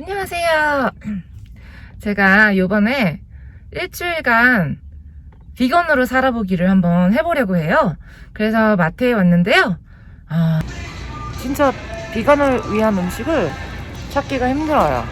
안녕하세요. 제가 요번에 일주일간 비건으로 살아보기를 한번 해보려고 해요. 그래서 마트에 왔는데요. 아, 진짜 비건을 위한 음식을 찾기가 힘들어요.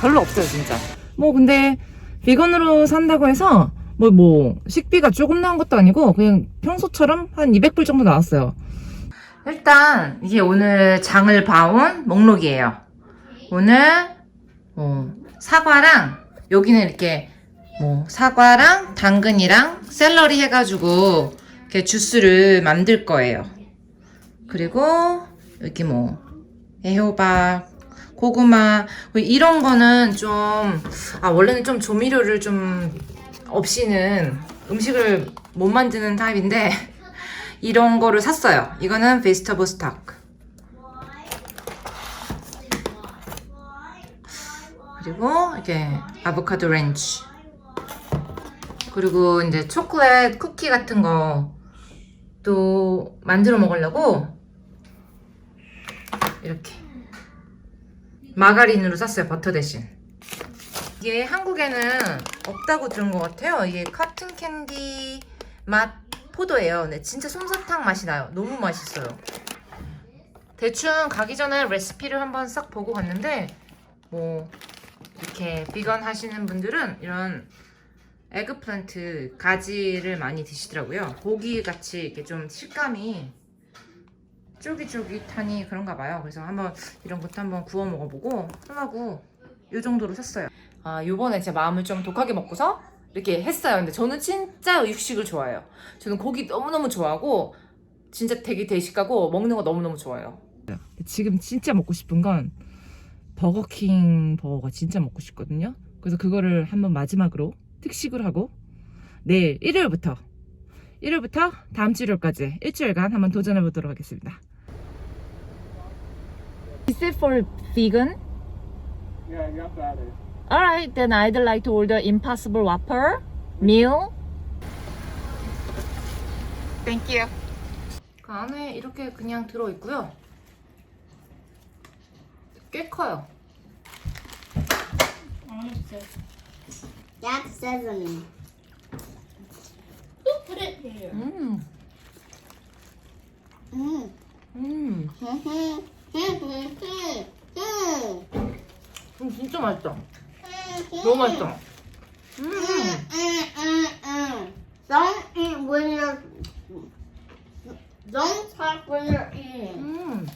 별로 없어요, 진짜. 뭐, 근데 비건으로 산다고 해서 뭐, 뭐, 식비가 조금 나온 것도 아니고 그냥 평소처럼 한 200불 정도 나왔어요. 일단 이게 오늘 장을 봐온 목록이에요. 오늘 어, 사과랑 여기는 이렇게 뭐 사과랑 당근이랑 샐러리 해가지고 이렇게 주스를 만들 거예요. 그리고 여기 뭐 애호박, 고구마 뭐 이런 거는 좀 아 원래는 좀 조미료를 좀 없이는 음식을 못 만드는 타입인데 이런 거를 샀어요. 이거는 베지터블 스톡. 그리고 이렇게 아보카도 렌치. 그리고 이제 초콜릿 쿠키 같은 거또 만들어 먹으려고 이렇게 마가린으로 샀어요. 버터 대신. 이게 한국에는 없다고 들은 것 같아요. 이게 커튼 캔디 맛 포도예요. 근데 진짜 솜사탕 맛이 나요. 너무 맛있어요. 대충 가기 전에 레시피를 한번 싹 보고 갔는데 뭐 이렇게 비건 하시는 분들은 이런 에그플란트 가지를 많이 드시더라고요. 고기 같이 이렇게 좀 식감이 쫄깃쫄깃하니 그런가 봐요. 그래서 한번 이런 것도 한번 구워 먹어보고 하려고 이 정도로 샀어요. 아 요번에 제 마음을 좀 독하게 먹고서 이렇게 했어요. 근데 저는 진짜 육식을 좋아해요. 저는 고기 너무너무 좋아하고 진짜 되게 대식가고 먹는 거 너무너무 좋아해요. 지금 진짜 먹고 싶은 건 버거킹 버거가 진짜 먹고 싶거든요. 그래서 그거를 한번 마지막으로 특식을 하고 내일 일요일부터 일요일부터 다음 주 일요일까지 일주일간 한번 도전해 보도록 하겠습니다. Is it for vegan? Yeah, you got that. in. Alright, then I'd like to order Impossible Whopper meal. Thank you. 그 안에 이렇게 그냥 들어 있고요. 꽤 커요. That's sesame. Who put it there? 음, Mm. 음, 음 진짜 맛있다. 너무 맛있다. 음, Don't eat when you're. Don't talk when you're eating. 음.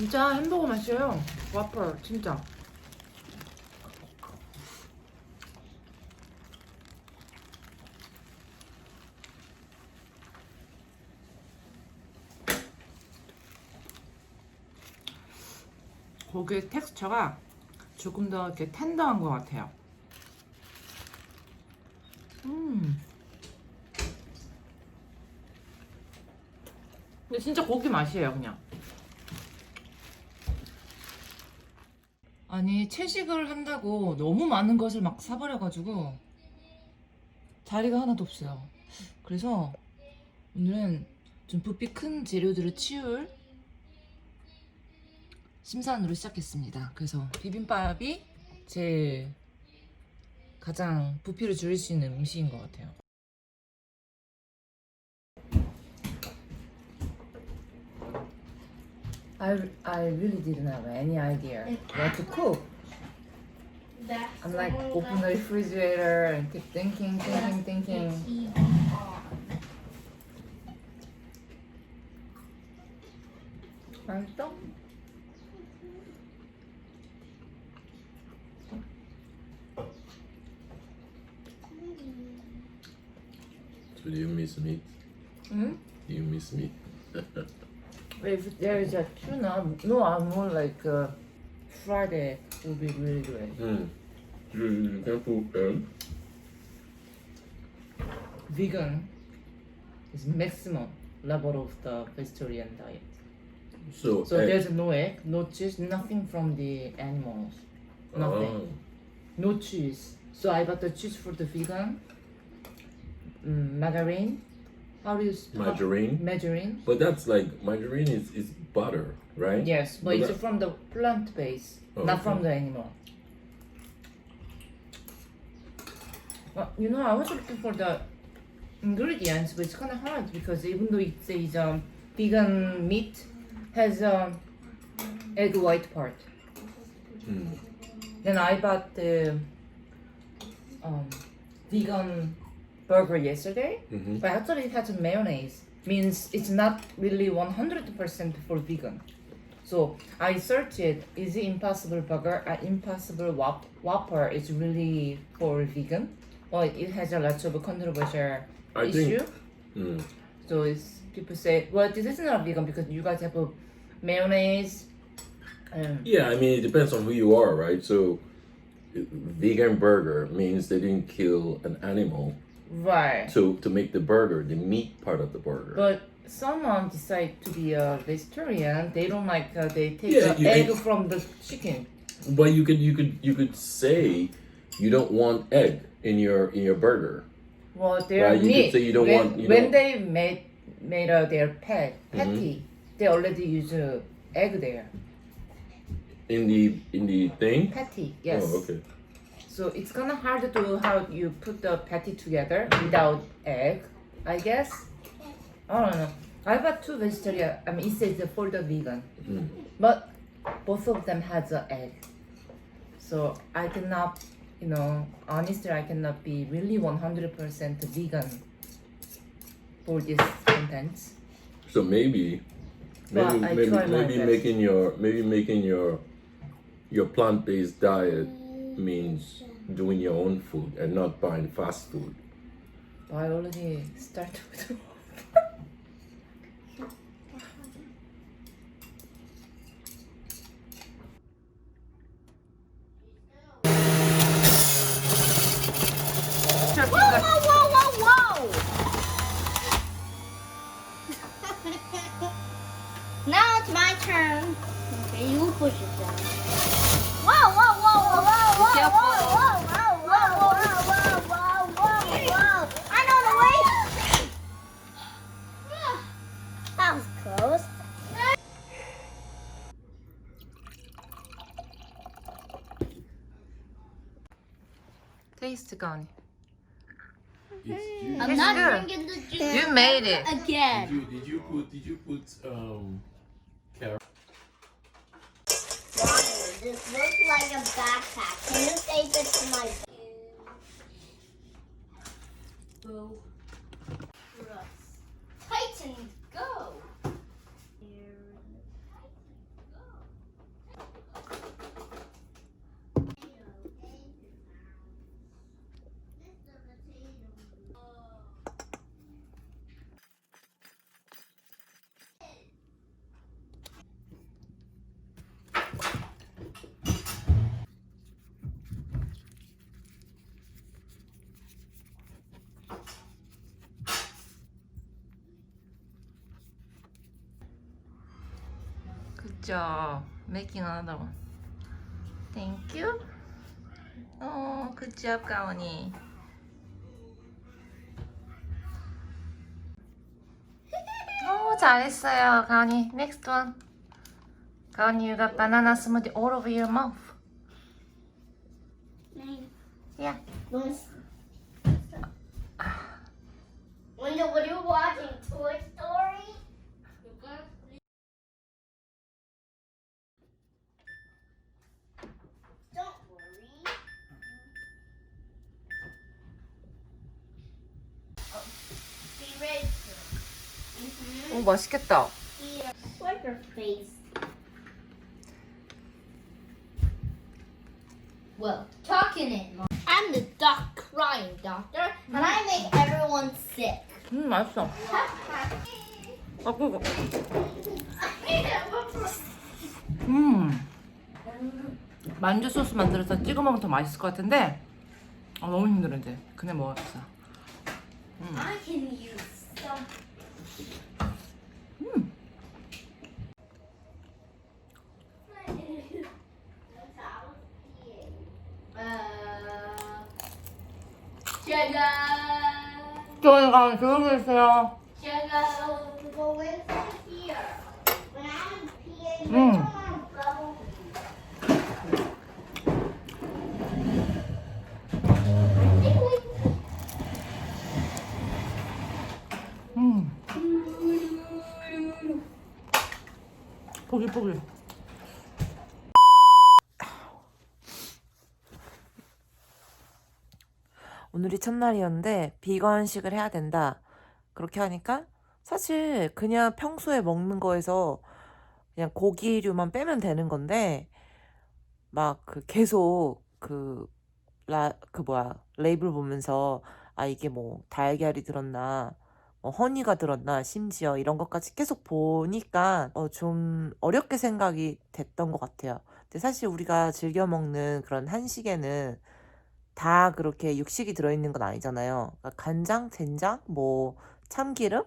진짜 햄버거 맛이에요. 와퍼 진짜. 고기의 텍스처가 조금 더 이렇게 텐더한 것 같아요. 음. 근데 진짜 고기 맛이에요, 그냥. 아니, 채식을 한다고 너무 많은 것을 막 사버려가지고 자리가 하나도 없어요. 그래서 오늘은 좀 부피 큰 재료들을 치울 심산으로 시작했습니다. 그래서 비빔밥이 제일 가장 부피를 줄일 수 있는 음식인 것 같아요. I, I really didn't have any idea what to cook. That's I'm like the open one the refrigerator and keep thinking, thinking, that thinking. it's on. 맛있어? So do you miss meat? 응? Do you miss meat? If there is a tuna, no, I'm more like uh, fried egg would be really great. Mm. You, you can put egg. Vegan is maximum level of the vegetarian diet. So, So egg. there's no egg, no cheese, nothing from the animals. Nothing. No cheese. So I got the cheese for the vegan, mm, margarine, How do you spell? Margarine. Margarine. But that's like margarine is, is butter, right? Yes, but But it's that- from the plant base, Oh, not okay. from the animal. Well, you know, I was looking for the ingredients, but it's kind of hard because even though it says um, vegan meat has um, egg white part. Mm. Then I bought the um, vegan burger yesterday, hmm but actually it has mayonnaise. Means it's not really 100% for vegan. So I searched it. Is it Impossible Burger? Uh, Impossible Whop- Whopper is really for vegan. Well, it has a lot of controversial I issue. think. Mm. So it's people say, well, this is not vegan because you guys have a mayonnaise. Um, Yeah, I mean, it depends on who you are, right? So, vegan burger means they didn't kill an animal right. to to make the burger, the meat part of the burger. But someone decide to be a vegetarian. They don't like. Uh, they take Yeah, the you- egg from the chicken. But you could you could you could say you don't want egg in your in your burger. Well, their Right, you could meat. say you don't when, want- you when don't- they made made uh, their pet Mm-hmm. patty, they already use uh, egg there. In the in the thing. Patty, yes. Oh, okay. So it's kind of hard to how you put the patty together without egg, I guess. I don't know. I bought two vegetarian. I mean, it says for the vegan, Mm. but both of them has an egg. So I cannot, you know, honestly, I cannot be really one hundred percent vegan for this contents. So maybe, maybe maybe maybe making your maybe making your your plant based diet means doing your own food and not buying fast food. I already started with. Whoa, whoa, whoa, whoa, whoa! now it's my turn. Okay, you push it down. Whoa, whoa, whoa, whoa, whoa, whoa, careful. whoa, whoa, whoa, whoa, whoa, whoa, whoa, whoa. I know the way. That was close. Taste gone. I'm It's not good. drinking the juice You made it. again. you did you put did you put um carrot? This looks like a backpack. Can you tape it to my Boo. Good job. Making another one. Thank you. Oh, good job, 가온이. 오, 잘했어요, 가온이. Next one. 가온이, you got banana smoothie all over your mouth. Yeah. 맛있겠다. Wipe your face. Well, talking it. I'm the duck crying doctor, and I make everyone sick. 음, 맛있어. 아, 그거. 음. 만두 소스 만들어서 찍어 먹으면 더 맛있을 것 같은데 아, 너무 힘들어 이제 그냥 먹었어 I can use some. 저희 가면 조용히 해주세요. Sugar, go inside here. When I'm here, 음. 첫날이었는데 비건식을 해야 된다. 그렇게 하니까 사실 그냥 평소에 먹는 거에서 그냥 고기류만 빼면 되는 건데 막 그 계속 그 라, 그 뭐야 레이블 보면서 아 이게 뭐 달걀이 들었나 뭐 허니가 들었나 심지어 이런 것까지 계속 보니까 어, 좀 어렵게 생각이 됐던 것 같아요. 근데 사실 우리가 즐겨 먹는 그런 한식에는 다 그렇게 육식이 들어있는 건 아니잖아요. 그러니까 간장, 된장, 뭐 참기름,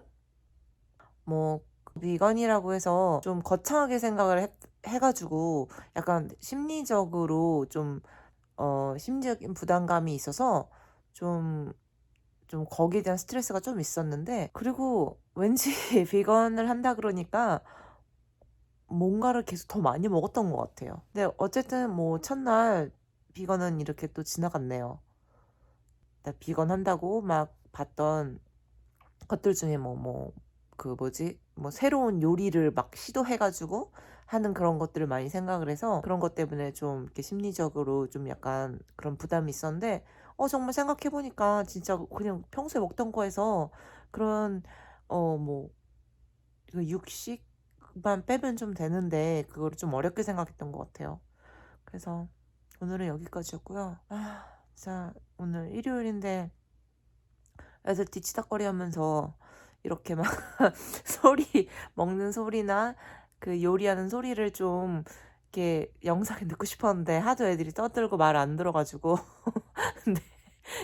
뭐 비건이라고 해서 좀 거창하게 생각을 해, 해가지고 약간 심리적으로 좀 어, 심리적인 부담감이 있어서 좀, 좀 거기에 대한 스트레스가 좀 있었는데, 그리고 왠지 비건을 한다 그러니까 뭔가를 계속 더 많이 먹었던 것 같아요. 근데 어쨌든 뭐 첫날 비건은 이렇게 또 지나갔네요. 나 비건 한다고 막 봤던 것들 중에 뭐, 뭐, 그 뭐지? 뭐 새로운 요리를 막 시도해가지고 하는 그런 것들을 많이 생각을 해서 그런 것 때문에 좀 이렇게 심리적으로 좀 약간 그런 부담이 있었는데 어 정말 생각해 보니까 진짜 그냥 평소에 먹던 거에서 그런 어 뭐 육식만 빼면 좀 되는데 그거를 좀 어렵게 생각했던 것 같아요. 그래서 오늘은 여기까지였고요. 아, 진짜 오늘 일요일인데 애들 뒤치다거리 하면서 이렇게 막 소리 먹는 소리나 그 요리하는 소리를 좀 이렇게 영상에 넣고 싶었는데 하도 애들이 떠들고 말 안 들어가지고 근데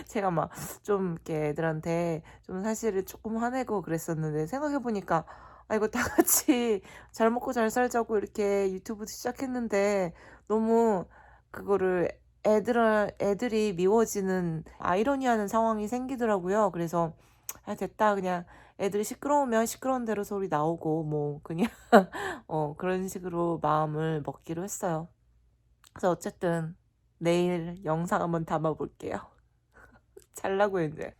제가 막 좀 이렇게 애들한테 좀 사실을 조금 화내고 그랬었는데 생각해 보니까 아 이거 다 같이 잘 먹고 잘 살자고 이렇게 유튜브 시작했는데 너무 그거를 애들 애들이 미워지는 아이러니하는 상황이 생기더라고요. 그래서 아 됐다 그냥 애들이 시끄러우면 시끄러운 대로 소리 나오고 뭐 그냥 어 그런 식으로 마음을 먹기로 했어요. 그래서 어쨌든 내일 영상 한번 담아 볼게요. 잘라고 이제.